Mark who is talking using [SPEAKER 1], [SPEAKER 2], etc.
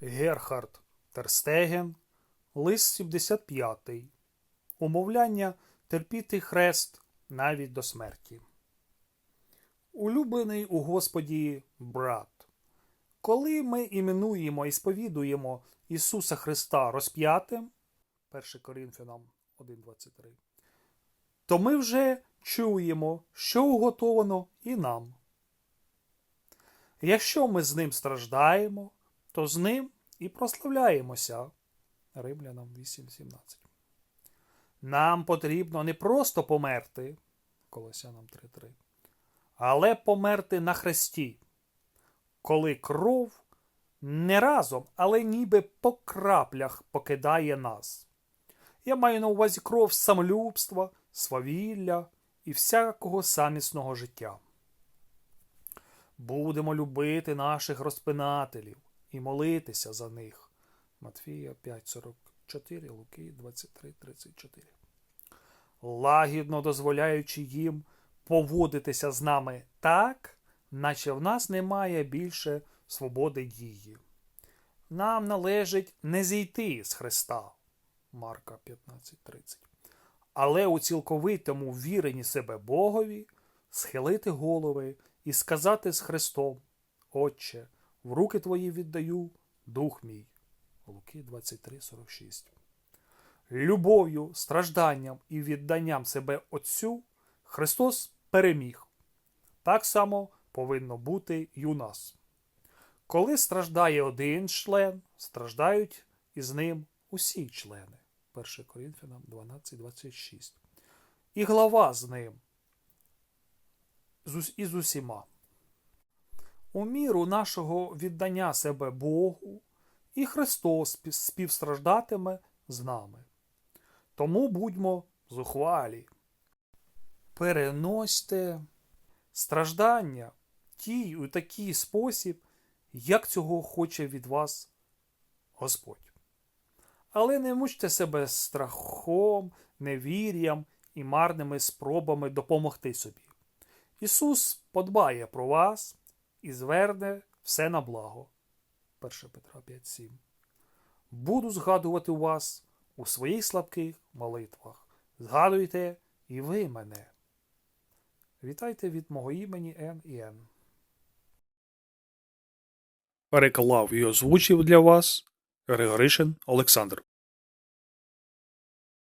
[SPEAKER 1] Герхард Терстеген, лист 75. Умовляння терпіти хрест навіть до смерті. Улюблений у Господі брат. Коли ми іменуємо і сповідуємо Ісуса Христа розп'ятим, 1 Коринфянам 1.23, то ми вже чуємо, що уготовано і нам. Якщо ми з ним страждаємо, то з ним і прославляємося. Римлянам 8.17. Нам потрібно не просто померти, Колосянам 3.3, але померти на хресті, коли кров не разом, але ніби по краплях покидає нас. Я маю на увазі кров самолюбства, свавілля і всякого самісного життя. Будемо любити наших розпинателів і молитися за них. Матфія 5.44, Луки 23.34. Лагідно дозволяючи їм поводитися з нами так, наче в нас немає більше свободи дії. Нам належить не зійти з Христа. Марка 15.30. Але у цілковитому віренні себе Богові схилити голови і сказати з Христом: Отче, в руки твої віддаю дух мій. Луки 23.46. Любов'ю, стражданням і відданням себе Отцю Христос переміг. Так само повинно бути і у нас. Коли страждає один член, страждають із ним усі члени. 1 Коринфянам 12.26. І глава з ним. І з усіма. У міру нашого віддання себе Богу, і Христос співстраждатиме з нами. Тому будьмо зухвалі. Переносьте страждання тій у такий спосіб, як цього хоче від вас Господь. Але не мучте себе страхом, невір'ям і марними спробами допомогти собі. Ісус подбає про вас і зверне все на благо. 1 Петра 5.7. Буду згадувати вас у своїх слабких молитвах. Згадуйте і ви мене. Вітайте від мого імені Н і Н. Переклав і озвучив для вас Григоришин Олександр.